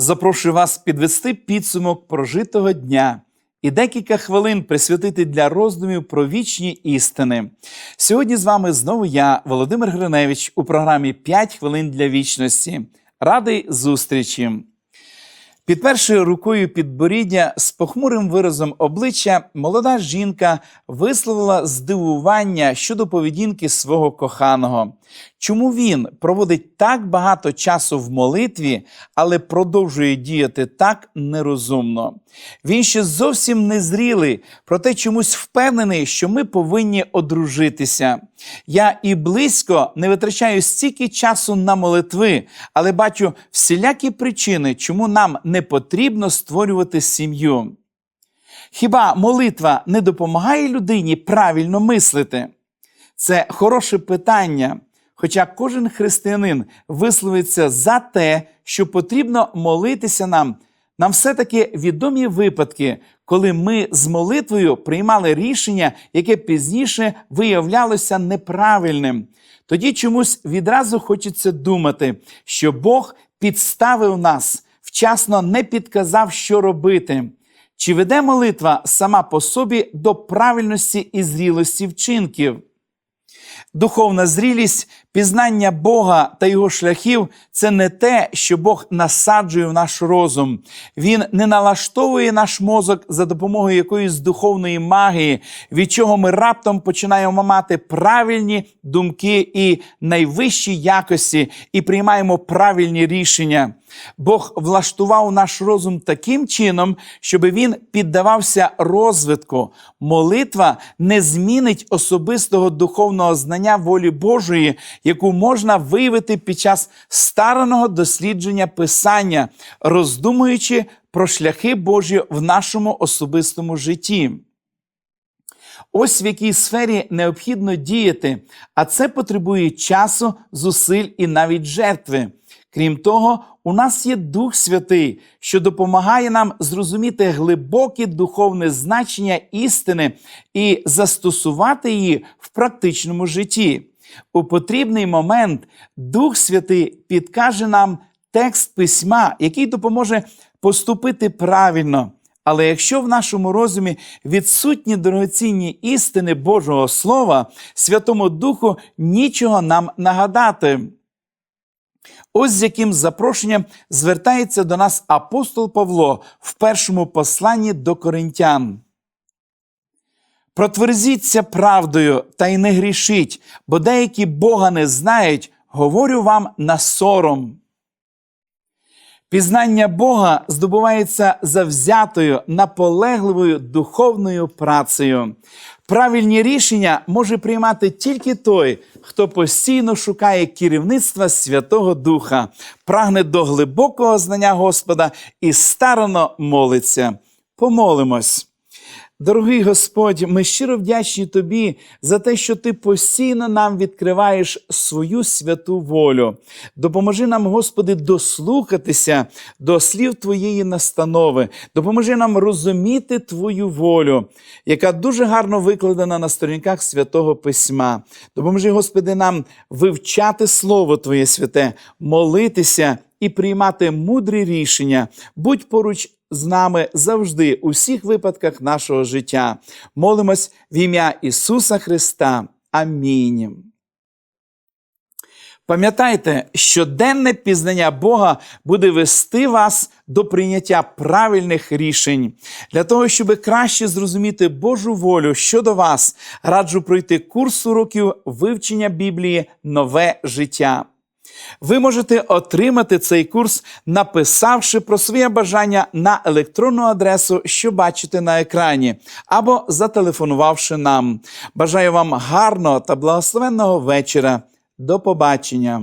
Запрошую вас підвести підсумок прожитого дня і декілька хвилин присвятити для роздумів про вічні істини. Сьогодні з вами знову я, Володимир Гриневич, у програмі «5 хвилин для вічності. Радий зустрічі. Під першою рукою підборіддя з похмурим виразом обличчя молода жінка висловила здивування щодо поведінки свого коханого. Чому він проводить так багато часу в молитві, але продовжує діяти так нерозумно? Він ще зовсім не зрілий, проте чомусь впевнений, що ми повинні одружитися. Я і близько не витрачаю стільки часу на молитви, але бачу всілякі причини, чому нам не потрібно створювати сім'ю. Хіба молитва не допомагає людині правильно мислити? Це хороше питання. Хоча кожен християнин висловиться за те, що потрібно молитися нам, нам все-таки відомі випадки, коли ми з молитвою приймали рішення, яке пізніше виявлялося неправильним. Тоді чомусь відразу хочеться думати, що Бог підставив нас, вчасно не підказав, що робити. Чи веде молитва сама по собі до правильності і зрілості вчинків? Духовна зрілість, пізнання Бога та його шляхів це не те, що Бог насаджує в наш розум. Він не налаштовує наш мозок за допомогою якоїсь духовної магії, від чого ми раптом починаємо мати правильні думки і найвищі якості, і приймаємо правильні рішення. Бог влаштував наш розум таким чином, щоб він піддавався розвитку. Молитва не змінить особистого духовного знання волі Божої, яку можна виявити під час стараного дослідження Писання, роздумуючи про шляхи Божі в нашому особистому житті. Ось в якій сфері необхідно діяти, а це потребує часу, зусиль і навіть жертви. Крім того, у нас є Дух Святий, що допомагає нам зрозуміти глибоке духовне значення істини і застосувати її в практичному житті. У потрібний момент Дух Святий підкаже нам текст письма, який допоможе поступити правильно. Але якщо в нашому розумі відсутні дорогоцінні істини Божого Слова, Святому Духу нічого нам нагадати. Ось з яким запрошенням звертається до нас апостол Павло в першому посланні до коринтян. Протверзіться правдою та й не грішіть, бо деякі Бога не знають, говорю вам на сором. Пізнання Бога здобувається завзятою, наполегливою духовною працею. Правильні рішення може приймати тільки той, хто постійно шукає керівництва Святого Духа, прагне до глибокого знання Господа і старано молиться. Помолимось. Дорогий Господь, ми щиро вдячні Тобі за те, що Ти постійно нам відкриваєш свою святу волю. Допоможи нам, Господи, дослухатися до слів Твоєї настанови. Допоможи нам розуміти Твою волю, яка дуже гарно викладена на сторінках святого Письма. Допоможи, Господи, нам вивчати Слово Твоє святе, молитися і приймати мудрі рішення. Будь поруч з нами завжди у всіх випадках нашого життя. Молимось в ім'я Ісуса Христа. Амінь. Пам'ятайте, щоденне пізнання Бога буде вести вас до прийняття правильних рішень. Для того, щоб краще зрозуміти Божу волю щодо вас, раджу пройти курс уроків вивчення Біблії Нове життя. Ви можете отримати цей курс, написавши про своє бажання на електронну адресу, що бачите на екрані, або зателефонувавши нам. Бажаю вам гарного та благословенного вечора. До побачення!